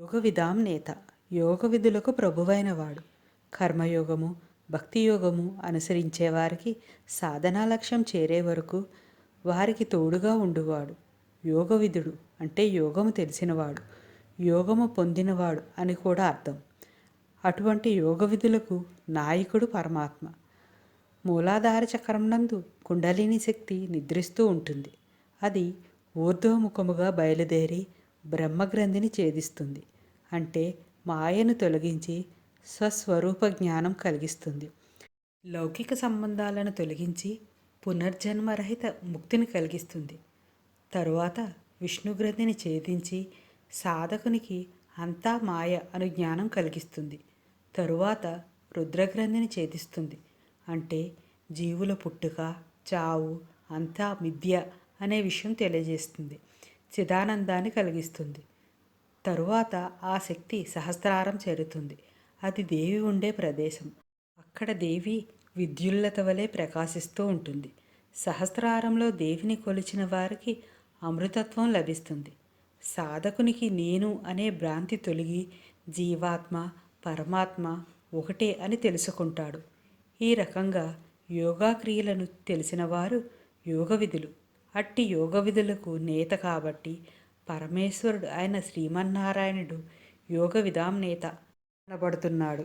యోగ విధాం నేత. యోగ విధులకు ప్రభువైన వాడు కర్మయోగము భక్తియోగము అనుసరించే వారికి సాధనా లక్ష్యం చేరే వరకు వారికి తోడుగా ఉండువాడు. యోగ విధుడు అంటే యోగము తెలిసినవాడు. యోగము పొందినవాడు అని కూడా అర్థం. అటువంటి యోగ విధులకు నాయకుడు పరమాత్మ. మూలాధార చక్రం నందు కుండలిని శక్తి నిద్రిస్తూ ఉంటుంది. అది ఊర్ధ్వముఖముగా బయలుదేరి బ్రహ్మగ్రంథిని ఛేదిస్తుంది. అంటే మాయను తొలగించి స్వస్వరూప జ్ఞానం కలిగిస్తుంది. లౌకిక సంబంధాలను తొలగించి పునర్జన్మరహిత ముక్తిని కలిగిస్తుంది. తరువాత విష్ణుగ్రంథిని ఛేదించి సాధకునికి అంతా మాయ అను జ్ఞానం కలిగిస్తుంది. తరువాత రుద్రగ్రంథిని ఛేదిస్తుంది. అంటే జీవుల పుట్టుక చావు అంతా మిథ్య అనే విషయం తెలియజేస్తుంది. చిదానందాన్ని కలిగిస్తుంది. తరువాత ఆ శక్తి సహస్రారం చేరుతుంది. అది దేవి ఉండే ప్రదేశం. అక్కడ దేవి విద్యుల్లత వలె ప్రకాశిస్తూ ఉంటుంది. సహస్రారంలో దేవిని కొలిచిన వారికి అమృతత్వం లభిస్తుంది. సాధకునికి నేను అనే భ్రాంతి తొలగి జీవాత్మ పరమాత్మ ఒకటే అని తెలుసుకుంటాడు. ఈ రకంగా యోగా క్రియలను తెలిసినవారు యోగ విధులు. అట్టి యోగ విధులకు నేత కాబట్టి పరమేశ్వరుడు ఆయన శ్రీమన్నారాయణుడు యోగ విధాం నేత కనబడుతున్నాడు